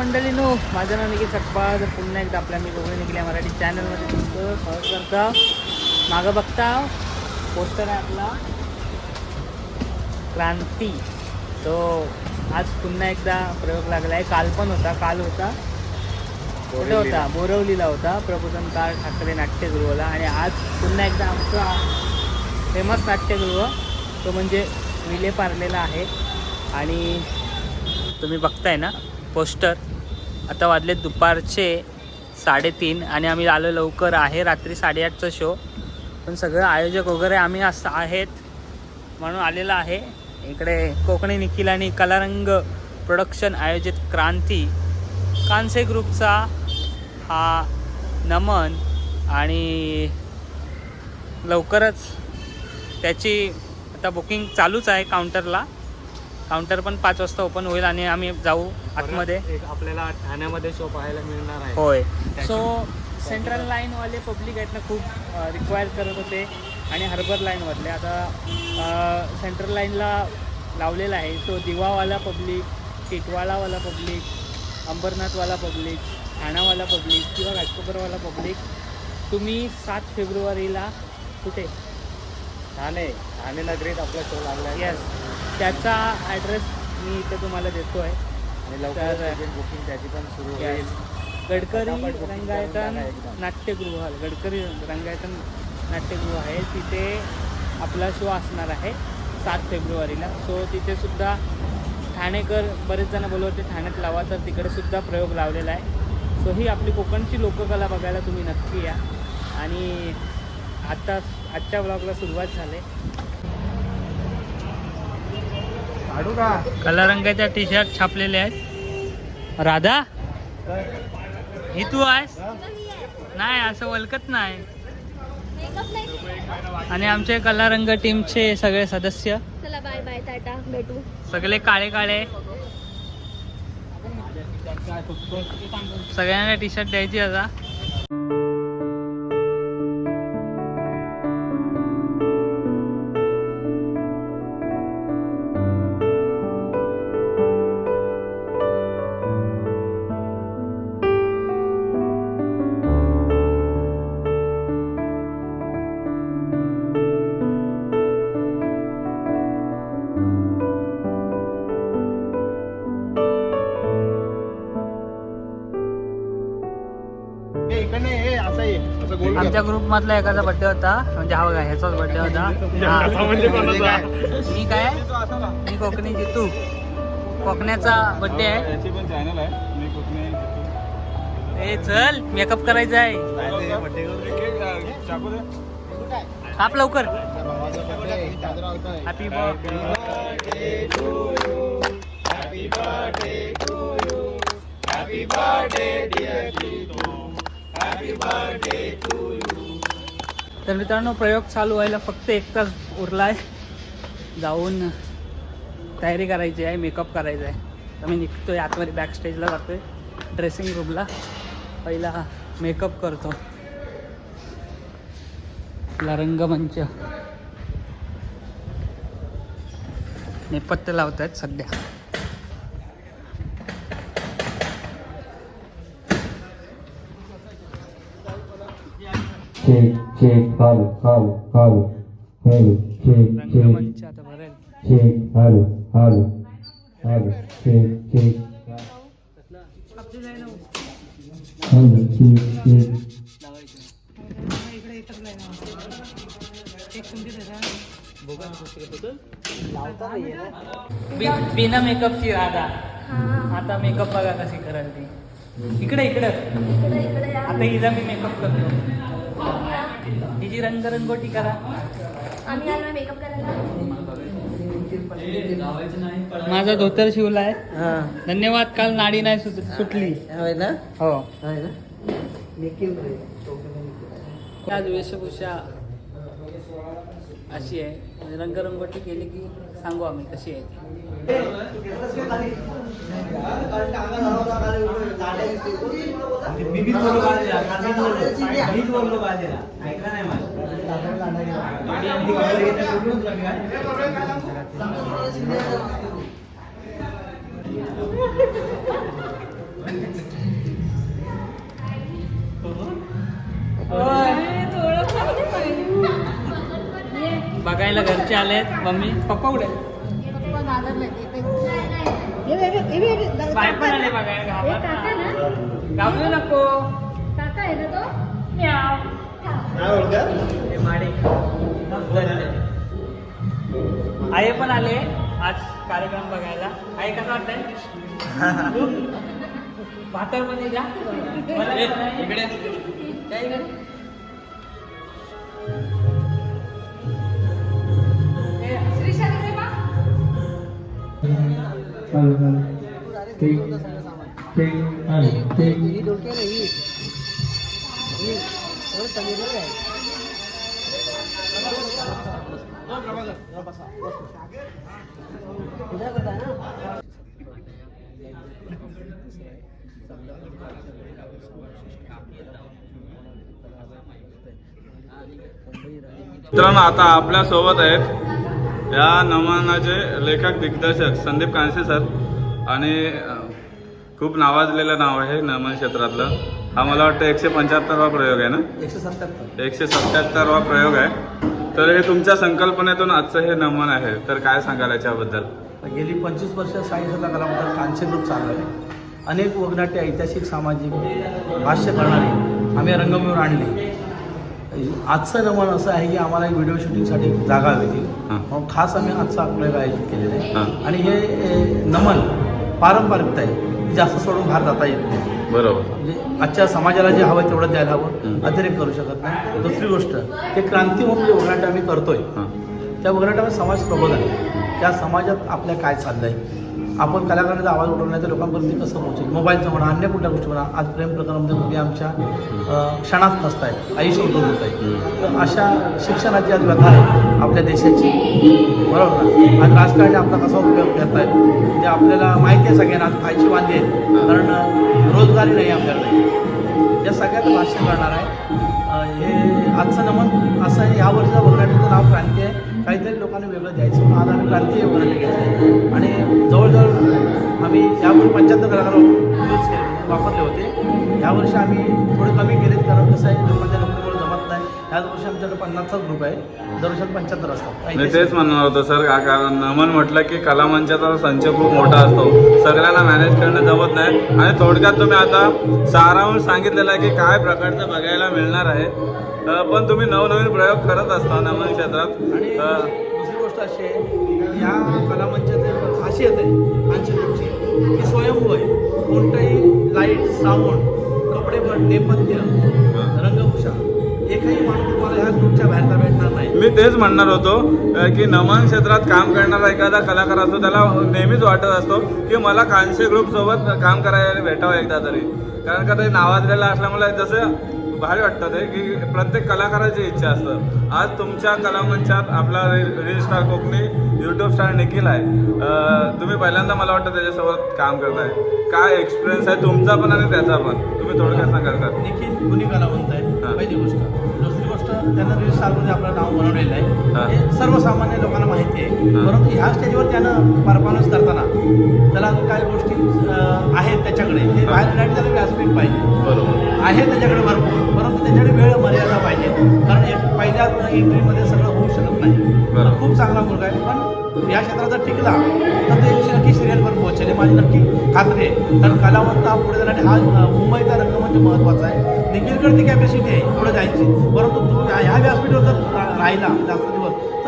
मंडळीनो माझं नाव निखिल सकपाळ तर पुन्हा एकदा आपल्या मी कोकणी निघल्या मराठी चॅनलमध्ये तुमचं स्वागत. करता मागं बघता पोस्टर आहे आपला. क्रांती. तो आज पुन्हा एकदा प्रयोग लागला आहे काल पण होता काल होता. कुठे होता? बोरवलीला होता. प्रबोधनकार ठाकरे नाट्यगृहला. आणि आज पुन्हा एकदा आमचा फेमस नाट्यगृह तो म्हणजे विले पार्लेला आहे. आणि तुम्ही बघताय ना पोस्टर. आता वाजले दुपारचे साडेतीन आणि आम्ही आलो लवकर आहे. रात्री साडेआठचा शो पण सगळं आयोजक वगैरे आम्ही असं आहेत म्हणून आलेलं आहे. इकडे कोकणी निखिल आणि कलारंग प्रोडक्शन आयोजित क्रांती. कांसे ग्रुपचा हा नमन आणि लवकरच त्याची आता बुकिंग चालूच आहे काउंटरला काउंटर पण पाच वाजता ओपन होईल आणि आम्ही जाऊ आतमध्ये. एक आपल्याला ठाण्यामध्ये शो पाहायला मिळणार आहे. होय. सो सेंट्रल लाईनवाले पब्लिक आहेत ना खूप रिक्वायर करत होते. आणि हार्बर लाईनमधले आता सेंट्रल लाईनला लावलेलं आहे. सो दिवावाला पब्लिक टिटवाळावाला पब्लिक अंबरनाथवाला पब्लिक ठाणावाला पब्लिक किंवा घाटकोपरवाला पब्लिक तुम्ही सात फेब्रुवारीला कुठे? ठाणे. ठाणे नगरीत आपला शो लागला आहे. येस त्याचा ॲड्रेस मी इथे तुम्हाला देतो आहे आणि लवकर तर- बुकिंग त्याची पण सुरू. होईल. गडकरी रंगायतन. नाट्यगृह गडकरी रंगायतन नाट्यगृह आहे. तिथे आपला शो असणार आहे सात फेब्रुवारीला. सो तिथे सुद्धा ठाणेकर बरेच जण बोलवते ठाण्यात लावा तर तिकडे सुद्धा प्रयोग लावलेला आहे. सो ही आपली कोकणची लोककला बघायला तुम्ही नक्की या. आणि आता आजच्या ब्लॉगला सुरुवात झाली. कला रंगाच्या टी शर्ट छापलेले आहेत. राधा? ही तू आहेस? नाही असं ओळखत नाही. आणि आमचे कला रंग टीमचे सगळे सदस्य. चला बाय बाय टाटा भेटू. सगळे काळे काळे. सगळ्यांना टी शर्ट द्यायची आता. आमच्या ग्रुप मधला एकाचा बर्थडे होता म्हणजे हा बघा ह्याचाच बर्थडे होता. म्हणजे? मी काय? मी कोकणी जितू. कोकण्याचा बर्थडे आहे. याची पण चॅनल आहे. मी कोकणी ए चल मेकअप करायचा आहे. काप लवकर. भावाचा birthday. साजरा होतोय. हॅपी बर्थडे तर मित्रांनो प्रयोग चालू व्हायला फक्त एक तास उरलाय. जाऊन तयारी करायची आहे मेकअप करायचा आहे. तर मी निघतोय आतमध्ये बॅक स्टेजला जातोय ड्रेसिंग रूमला पहिला मेकअप करतो. आपला रंगमंच नेपथ्य लावत आहेत सध्या. Check, check, hello, hello, hello, hello, check, check, रंगमंच आता भरेल check, hello, hello, hello, check, check, hello, check, check. बि- बिना मेकअपची राधा आता मेकअप बघा कशी कराल ती इकडे इकडे इकडे इकडे या आता हिचा मी मेकअप करतो हिची रंगरंगोटी करा. आम्ही आलो मेकअप करायला. माझा धोतर शिवलाय धन्यवाद काल नाडी नाही सुट- सुटली. हो. आज वेशभूषा अशी आहे. रंगरंगोटी केली की सांगू आम्ही कशी आहे ती. बघायला घरचे आलेत. मम्मी पप्पा कुठे? बाय पण आले बघायला गावाला. घाबरू नको. काका आहे ना तो म्याव. माडे. आई पण आले आज कार्यक्रम बघायला. आई कसं वाटतंय? मध्ये जा. इकडे. हॅलो हॅलो ठीक ठीक आणि ठीक मित्रांनो आता आपल्यासोबत आहेत या नमनाचे लेखक दिग्दर्शक संदीप कांसे सर आणि खूप नावाजलेलं नाव आहे नमन क्षेत्रातलं. हा मला वाटतं एकशे पंच्याहत्तरवा प्रयोग आहे ना? एकशे सत्त्याहत्तर. एकशे सत्याहत्तरवा प्रयोग आहे. तर हे तुमच्या संकल्पनेतून आजचं हे नमन आहे. तर काय सांगाल याच्याबद्दल? गेली पंचवीस वर्ष साईसला कलामंडळ कांस्य ग्रुप चालू आहे. अनेक वगनाट्य ऐतिहासिक सामाजिक भाष्य करणारे आम्ही रंगभूमीवर आणले. आजचं नमन असं आहे की आम्हाला एक व्हिडिओ शूटिंगसाठी जागा हां. मग खास आम्ही आजचा प्रयोग आयोजित केलेला आहे. आणि हे नमन पारंपरिकता आहे. ती जास्त सोडून बाहेर जाता येत नाही. बरोबर. म्हणजे आजच्या समाजाला जे हवं तेवढं द्यायला हवं. अतिरेक करू शकत नाही. दुसरी गोष्ट हे क्रांती म्हणून जे वगनाट्य आम्ही करतोय. हां. त्या वगनाट्यामध्ये समाज प्रबोधन आहे त्या समाजात आपल्या काय चाललंय? आपण कलाकारांचा आवाज उठवण्याचं लोकांपर्यंत कसं पोहोचेल? मोबाईलचं म्हणा अन्य कुठल्या गोष्टी म्हणा आज प्रेम प्रकरणामध्ये मुली आमच्या क्षणात क्षणात आहेत आयुष्य उठवत होत आहे तर अशा शिक्षणाची आज व्यथा आहे आपल्या देशाची. बरोबर ना? आज राजकारणी आपला कसा उपयोग करत आहेत ते आपल्याला माहिती आहे सगळ्यांना आज खायची वांदी आहेत कारण रोजगारी नाही आपल्याकडे. या सगळ्यात भाष्य करणार आहे हे आजचं नमन असं आहे ह्या वर्षीचं नाव क्रांती आहे. आज आम्ही क्रांती घेतलं आणि जवळजवळ आम्ही यापूर्वी पंच्याहत्तर कलाकार यूज केले म्हणजे वापरले होते. यावर्षी आम्ही थोडे कमी केलेत कारण कसं आहे लोकांच्या नोकरीमुळे जमत नाही. ह्याच वर्षी आमच्याकडे पन्नासचाच ग्रुप आहे दरवर्षी पंच्याहत्तर असतात. तेच म्हणणार होतो सर का कारण नमन म्हटलं की कलामंचाचा संच खूप मोठा असतो. सगळ्यांना मॅनेज करणं जमत नाही. आणि थोडक्यात तुम्ही आता सारांश सांगितलेलं आहे की काय प्रकारचं बघायला मिळणार आहे. पण तुम्ही नवनवीन प्रयोग करत असता नमन क्षेत्रात. आणि अशी आहे की ह्या कलामंचाची खासियत आहे आमची की स्वयंभू आहे कोणतंही लाइट साऊंड कपडे पण नेपथ्य रंगभूषा एकही माणूस तुम्हाला ह्या ग्रुपच्या बाहेरचा भेटणार नाही. मी तेच म्हणणार होतो की नमन क्षेत्रात काम करणारा एखादा कलाकार असतो त्याला नेहमीच वाटत असतो की मला कांशे ग्रुप सोबत काम करायला भेटावं एकदा तरी. कारण का ते नावाजलेलं असल्यामुळे जसं भारी वाटतं ते की प्रत्येक कलाकाराची इच्छा असतं. आज तुमच्या कलामंचात आपला reel star Kokani YouTube star Nikhil आहे. तुम्ही पहिल्यांदा मला वाटतं त्याच्यासोबत काम करताय. काय एक्सपिरियन्स आहे तुमचा पण आणि त्याचा पण? तुम्ही थोडक्यात सांगाल का? निखिल गुन्हे कलावंत आहे. पहिली गोष्ट. दुसरी गोष्ट त्यांना रील स्टारमध्ये आपलं नाव बनवलेलं. आहे. हे. सर्वसामान्य लोकांना माहिती आहे. परंतु ह्या स्टेजवर त्यानं परफॉर्मन्स करताना त्याला काही गोष्टी आहेत त्याच्याकडे. ते बाहेर त्याला व्यासपीठ पाहिजे. बरोबर. आहे त्याच्याकडे भरपूर. परंतु त्याच्याकडे वेळ मर्यादा पाहिजे. कारण एक पहिल्या एंट्रीमध्ये सगळं होऊ शकत नाही. खूप चांगला मुलगा आहे पण या क्षेत्रात जर टिकला तर ते नक्की सिरियलवर पोहोचेल. माझी नक्की खात्री आहे. कारण कलावंत हा पुढे जाण्यासाठी हा मुंबईचा रंगमंच महत्त्वाचा आहे. निखिलकडे ती कॅपॅसिटी आहे पुढे जायची. परंतु तू ह्या व्यासपीठावर जर राहिला जास्त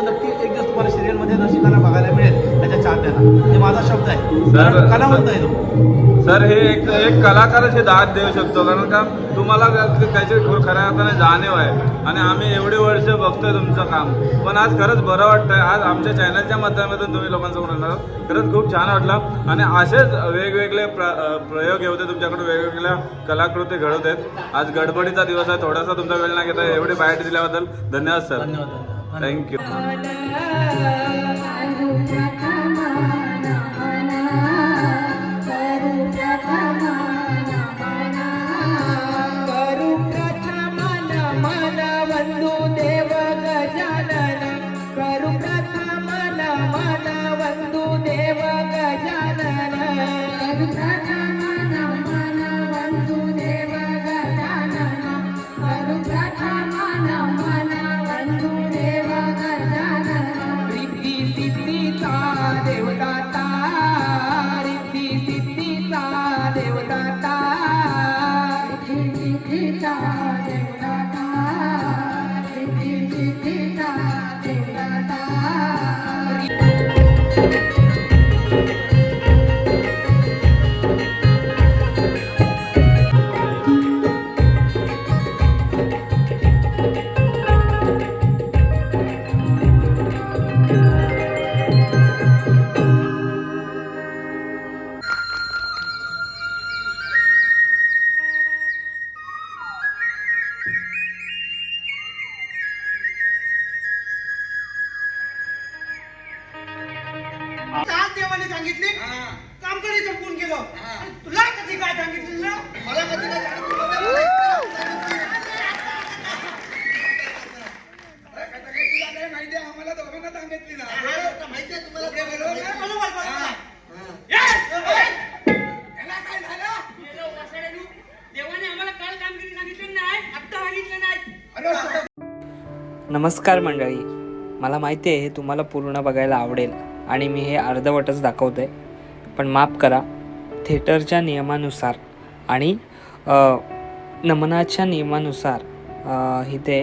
नक्की एक दिवस तुम्हाला सिरियलमध्ये रसिकांना बघायला मिळेल त्याच्या चाहत्यांना. हे माझा शब्द आहे. कलावंत आहे तो सर हे एक एक कलाकारच हे दाद देऊ शकतो कारण का तुम्हाला त्याची खऱ्या अर्थाने जाणीव आहे. आणि आम्ही एवढे वर्ष बघतोय तुमचं काम. पण आज खरंच बरं वाटतंय. आज आमच्या चॅनलच्या माध्यमातून तुम्ही लोकांसमोर येणार. खरंच खूप छान वाटलं. आणि असेच वेगवेगळे प्र प्रयोग हे होते. तुमच्याकडे वेगवेगळ्या कलाकृती घडवत आहेत. आज गडबडीचा दिवस आहे. थोडासा तुमचा वेळ नाही घेता एवढी माहिती दिल्याबद्दल धन्यवाद सर. धन्यवाद. धन्यवाद थँक्यू नमस्कार मंडळी. मला माहिती आहे हे तुम्हाला पूर्ण बघायला आवडेल आणि मी हे अर्धवटच दाखवतो आहे पण माफ करा थिएटरच्या नियमानुसार आणि नमनाच्या नियमानुसार इथे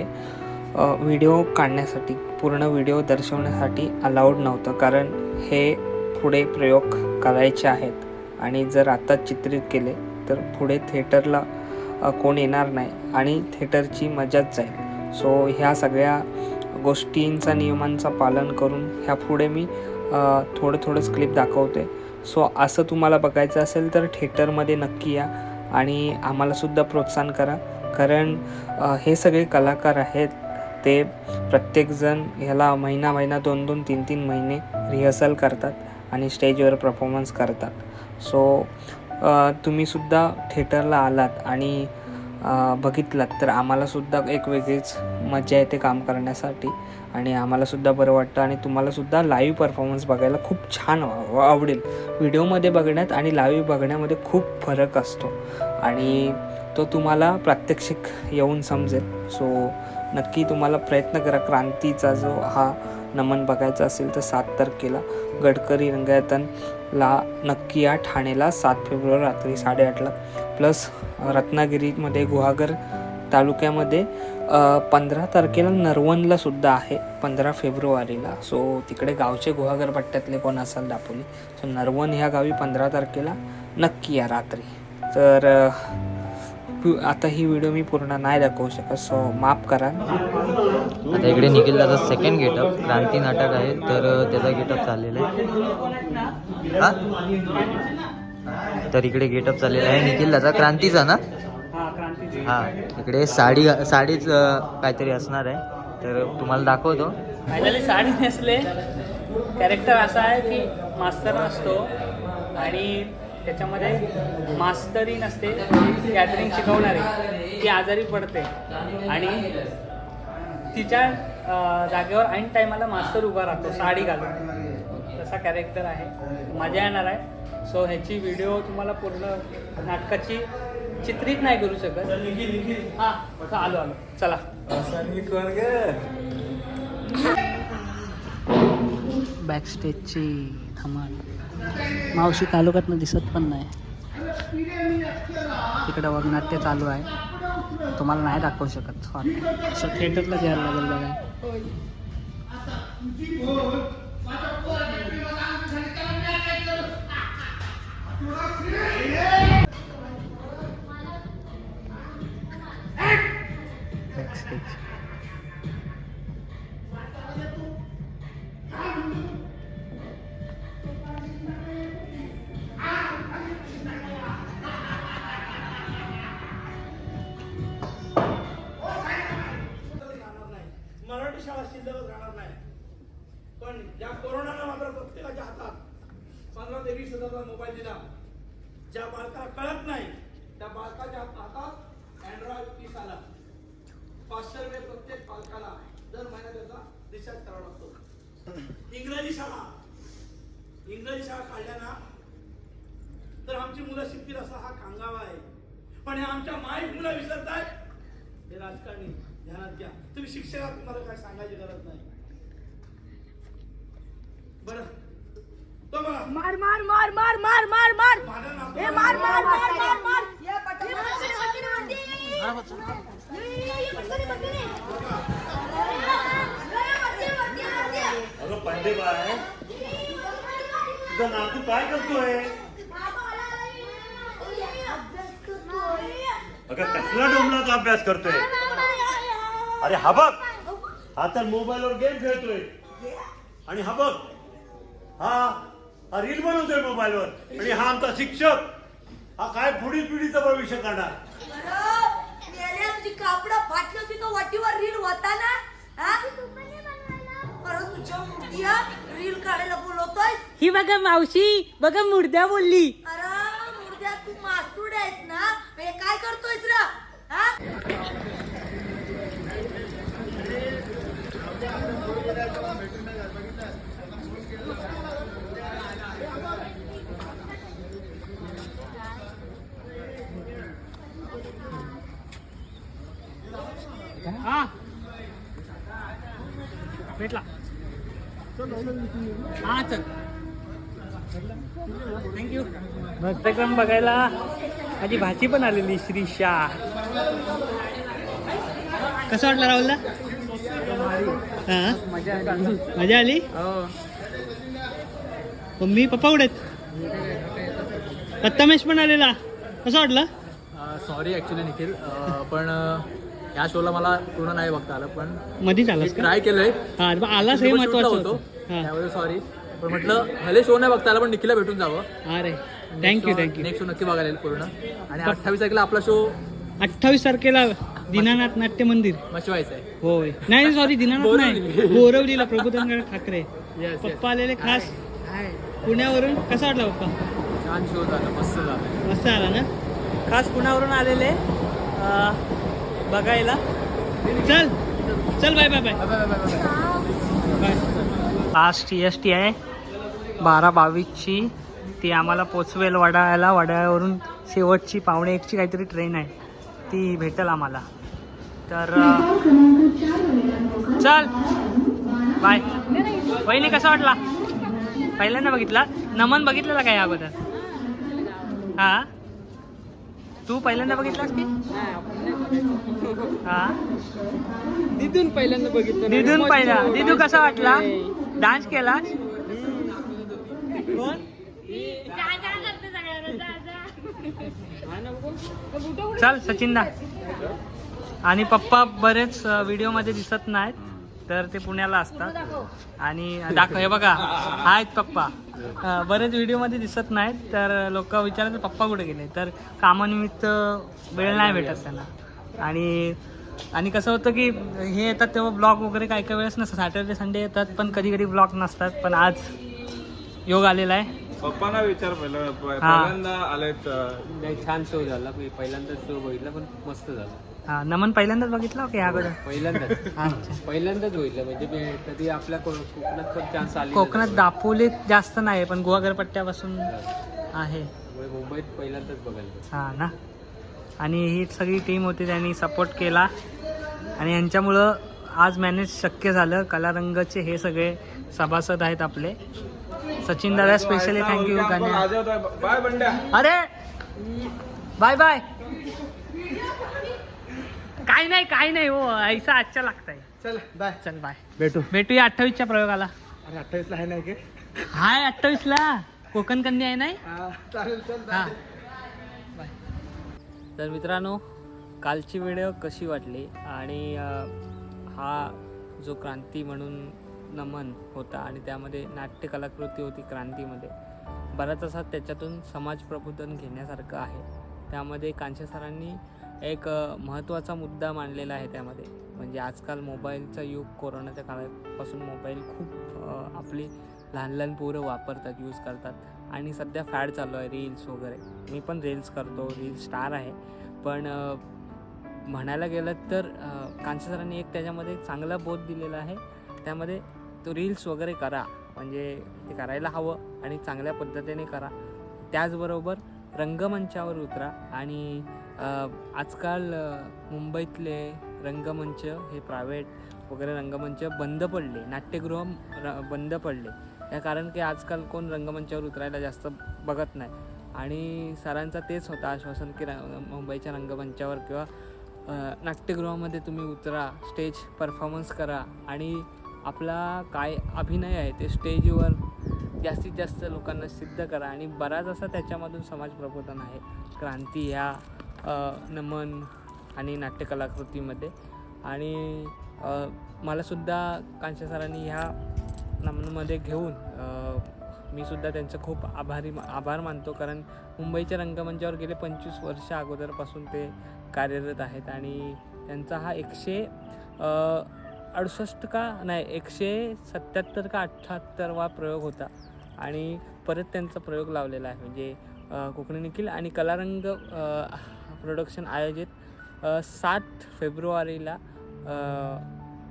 व्हिडिओ काढण्यासाठी पूर्ण व्हिडिओ दर्शवण्यासाठी अलाउड नव्हतं. कारण हे पुढे प्रयोग करायचे आहेत आणि जर आता चित्रित केले तर पुढे थिएटरला कोण येणार नाही आणि थिएटरची मजाच जाईल. सो ह्या सगळ्या गोष्टींचा नियमांचा पालन करून ह्या पुढे मी थोडं थोडंच क्लिप दाखवते. सो असं तुम्हाला बघायचं असेल तर थिएटरमध्ये नक्की या आणि आम्हालासुद्धा प्रोत्साहन करा. कारण हे सगळे कलाकार आहेत. ते प्रत्येकजण ह्याला महिना महिना दोन दोन तीन तीन महिने रिहर्सल करतात आणि स्टेजवर परफॉर्मन्स करतात. सो तुम्हीसुद्धा थिएटरला आलात आणि बघितलात. तर आम्हालासुद्धा एक वेगळीच मजा येते काम करण्यासाठी. आणि आम्हालासुद्धा बरं वाटतं आणि तुम्हालासुद्धा लाईव्ह परफॉर्मन्स बघायला खूप छान आवडेल. व्हिडिओमध्ये बघण्यात आणि लाईव्ह बघण्यामध्ये खूप फरक असतो. आणि तो तुम्हाला प्रात्यक्षिक येऊन समजेल. सो नक्की तुम्हाला प्रयत्न करा. क्रांतीचा जो हा नमन बघायचा असेल तर सात तारखेला गडकरी रंगायतनला नक्की या ठाणेला सात फेब्रुवारी रात्री साडेआठला. प्लस रत्नागिरीमध्ये गुहागर तालुक्यामध्ये पंधरा तारखेला नरवणला सुद्धा आहे पंधरा फेब्रुवारीला. सो तिकडे गावचे गुहागर पट्ट्यातले कोण असाल दापोली सो नरवण ह्या गावी पंधरा तारखेला नक्की या रात्री. तर आता ही व्हिडिओ मी पूर्ण नाही दाखवू शकत सो माफ करा. आता इकडे निखिल दादा सेकंड गेटअप क्रांती नाटक आहे तर त्याचा गेटअप चाललेला आहे. तर इकडे गेटअप चाललेला आहे. निखिल दादा क्रांतीचा ना? हा इकडे साडी साडीच काहीतरी असणार आहे. तर तुम्हाला दाखवतो. फायनली साडी नेसले. कॅरेक्टर असा आहे की मास्तर नसतो आणि त्याच्यामध्ये मास्तरी नसते. कॅटरिंग शिकवणारी. ती आजारी पडते. आणि तिच्या जागेवर ऐन टायमाला मास्तर उभा राहतो साडी घालून. तसा कॅरेक्टर आहे. मजा येणार आहे. सो ह्याची व्हिडिओ तुम्हाला पूर्ण नाटकाची चित्रित नाही करू शकत. हां आलो आलो. चला. बॅकस्टेजची धमाल. मावशी तालुक्यातनं दिसत पण नाही. तिकडं वगनाट्य चालू आहे. तुम्हाला नाही दाखवू शकत. असं थिएटरला घ्यायला लागेल बघा. रिचार्ज करावा लागतो. इंग्रजी शाळा. इंग्रजी शाळा काढल्या ना तर आमची मुलं शिकतील असा हा कांगावा आहे. पण हे आमच्या माईक मुलं विसरत आहेत हे राजकारणी ध्यानात घ्या. तुम्ही शिक्षकात तुम्हाला काय सांगायची गरज नाही. बरं. तो बघा. मार मार मार मार मार मार मार. ए मार मार मार मार मार. बर्थडे बाय तुझा नातू काय करतोय? अगं कसला डोंबलाचा अभ्यास करतोय? अरे हा बघ. हा तर मोबाईलवर गेम खेळतोय. आणि हा बघ. हा हा रील बनवतोय मोबाईलवर. आणि हा आमचा शिक्षक. हा काय पुढील पिढीचं भविष्य करणार कापड फाटलं होती वाटीवर? रील होता ना हा? बरं, तुझ्या मुर्द्या रील काढायला बोलवतोय ही बघा मावशी बघा मुर्द्या बोलली अरे मुर्द्या तू मास्तूड आहेस ना हे काय करतोयस रा हा हा भेटला हा चल. थँक्यू भक्तक्रम बघायला माझी भाची पण आलेली श्रीशा कसं वाटलं राहुलला? हा? मजा आली. मम्मी पप्पा आहेत? प्रथमेश पण आलेला. कसं वाटलं? Sorry actually Nikhil. पण या शोला मला पूर्ण नाही बघता आलं पण मधीच आलास का? ट्राय केलंय. हा मग आलास हे महत्वाचं होतो. हा. सॉरी पण म्हटलं भले शो नाही बघता आला पण निखिलला भेटून जावं. अरे थँक्यू थँक्यू नेक्स्ट शो नक्की बघायला येईल पूर्ण. आणि अठ्ठावीस तारखेला आपला शो अठ्ठावीस तारखेला दीनानाथ नाट्य मंदिर. आहे. होय. नाही सॉरी दीनानाथ नाही. बोरिवली. बोरवलीला प्रबोधनगड ठाकरे. पप्पा आलेले खास. पुण्यावरून कसा वाटला पप्पा? छान शो झाला मस्त झाला. मस्त आला ना? खास पुण्यावरून आलेले. अं, बघायला. चल. चल bye bye bye. Bye last T S T आहे. बारा बावीसची. ती आम्हाला पोचवेल वडाळ्याला. वडाळ्यावरून शेवटची पावणे एकची काहीतरी ट्रेन आहे. ती भेटेल आम्हाला. तर चल. बाय. पहिले कसा वाटला? पहिल्यांदा बघितला? नमन बघितलेला काय अगोदर? हां? तू पहिल्यांदा बघितलास की? हा? तिथून पहिल्यांदा बघितलं दिदून पहिला. दिदू कसा वाटला? डान्स केला चल सचिन दा. आणि पप्पा बरेच व्हिडिओमध्ये दिसत नाहीत. तर ते पुण्याला असतात. आणि दाखव हे बघा आहेत पप्पा. बरेच व्हिडिओमध्ये दिसत नाहीत तर लोक विचारतात पप्पा कुठे गेले? तर कामानिमित्त वेळ नाही भेटत त्यांना. आणि आणि कसं होतं की हे येतात तेव्हा ब्लॉग वगैरे काय काय वेळेस नसतं सॅटर्डे संडे येतात पण कधी कधी ब्लॉग नसतात. पण आज योग आलेला आहे. पप्पांना विचार पहिलं. पहिल्यांदा आलेत नाही छान शो झाला. मी पहिल्यांदाच शो बघितला पण मस्त झाला. हा नमन पहिल्यांदाच बघितला की अगोदर? पहिल्यांदाच. पहिल्यांदाच बघितलं म्हणजे मी कधी आपल्या कोकणात पण चान्स आली कोकणात दापोलीत जास्त नाही पण गुहागरपट्ट्यापासून आहे. मुंबईत पहिल्यांदाच बघायला हा ना? आणि ही सगळी टीम होती त्यांनी सपोर्ट केला. आणि यांच्यामुळं आज मॅनेज शक्य झालं. कलारंगाचे हे सगळे सभासद आहेत आपले. सचिन दादा स्पेशली थँक्यू बंड्या. अरे! Bye bye. काय नाही काय नाही हो ऐसा आजच्या लागताय. चल बाय. चल बाय. भेटू. भेटूया अठ्ठावीसच्या प्रयोगाला. अरे अठ्ठावीसला आहे नाही हाय अठ्ठावीस ला कोकण कन्या आहे नाही हा बाय. तर मित्रांनो कालची व्हिडिओ कशी वाटली? आणि हा जो क्रांती म्हणून नमन होता आणि त्यामध्ये नाट्य कलाकृती होती क्रांतीमध्ये. बराच असा त्याच्यातून समाज प्रबोधन घेण्यासारखं आहे. त्यामध्ये कांशे सरांनी एक महत्त्वाचा मुद्दा मांडलेला आहे त्यामध्ये. म्हणजे आजकाल मोबाईलचा युग कोरोनाच्या काळापासून मोबाईल खूप आपली लहान लहान पोरं वापरतात यूज करतात. आणि सध्या फॅड चालू आहे रील्स वगैरे. मी पण रील्स करतो रील्स स्टार आहे. पण म्हणायला गेलं तर कांशे सरांनी एक त्याच्यामध्ये चांगला बोध दिलेला आहे. त्यामध्ये तो रील्स वगैरे करा. म्हणजे ते करायला हवं आणि चांगल्या पद्धतीने करा. त्याचबरोबर रंगमंचावर उतरा आणि आजकाल मुंबईतले रंगमंच हे प्रायव्हेट वगैरे रंगमंच बंद पडले. नाट्यगृह र बंद पडले. या कारण की आजकाल कोण रंगमंचावर उतरायला जास्त बघत नाही. आणि सरांचा तेच होता आश्वासन की रंग मुंबईच्या रंगमंचावर किंवा नाट्यगृहामध्ये तुम्ही उतरा. स्टेज परफॉर्मन्स करा. आणि आपला काय अभिनय आहे ते स्टेजवर जास्तीत जास्त लोकांना सिद्ध करा आणि बराच असा त्याच्यामधून समाज प्रबोधन आहे. क्रांती ह्या नमन आणि नाट्यकलाकृतीमध्ये. आणि मलासुद्धा कांशा सरांनी ह्या नमनमध्ये घेऊन मी सुद्धा त्यांचं खूप आभारी आभार मानतो. कारण मुंबईच्या रंगमंचावर गेले पंचवीस वर्ष अगोदरपासून ते कार्यरत आहेत आणि त्यांचा हा एकशे अडुसष्ट का? नाही एकशे सत्याहत्तर का अठ्ठ्याहत्तरवा प्रयोग होता. आणि परत त्यांचा प्रयोग लावलेला आहे. म्हणजे कोकणी निखिल आणि कलारंग प्रोडक्शन आयोजित सात फेब्रुवारीला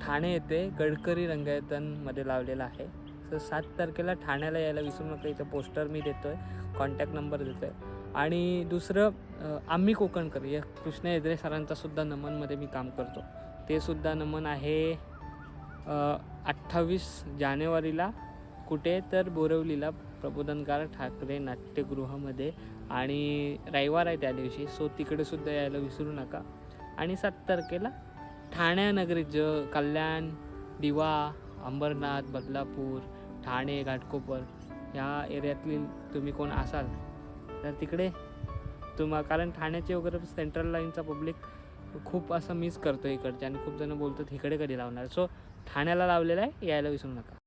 ठाणे येथे गडकरी रंगायतनमध्ये लावलेला आहे. तर सात तारखेला ठाण्याला यायला विसरू नका. इथं पोस्टर मी देतो आहे कॉन्टॅक्ट नंबर देतो आहे आणि दुसरं आम्ही कोकणकर या कृष्ण एद्रे सरांचा सुद्धा नमनमध्ये मी काम करतो. ते सुद्धा नमन आहे अठ्ठावीस जानेवारीला कुठे तर बोरवलीला प्रबोधनकार ठाकरे नाट्यगृहामध्ये आणि रविवार आहे त्या दिवशी सो तिकडेसुद्धा यायला विसरू नका. आणि सात तारखेला ठाण्यानगरीत ज कल्याण दिवा अंबरनाथ बदलापूर ठाणे घाटकोपर ह्या एरियातली तुम्ही कोण असाल तर तिकडे तुम्हा कारण ठाण्याचे वगैरे सेंट्रल लाईनचा पब्लिक खूप असं मिस करतो इकडचे आणि खूप जण बोलतात इकडे कधी लावणार? सो ठाण्याला लावलेला आहे यायला विसरू नका.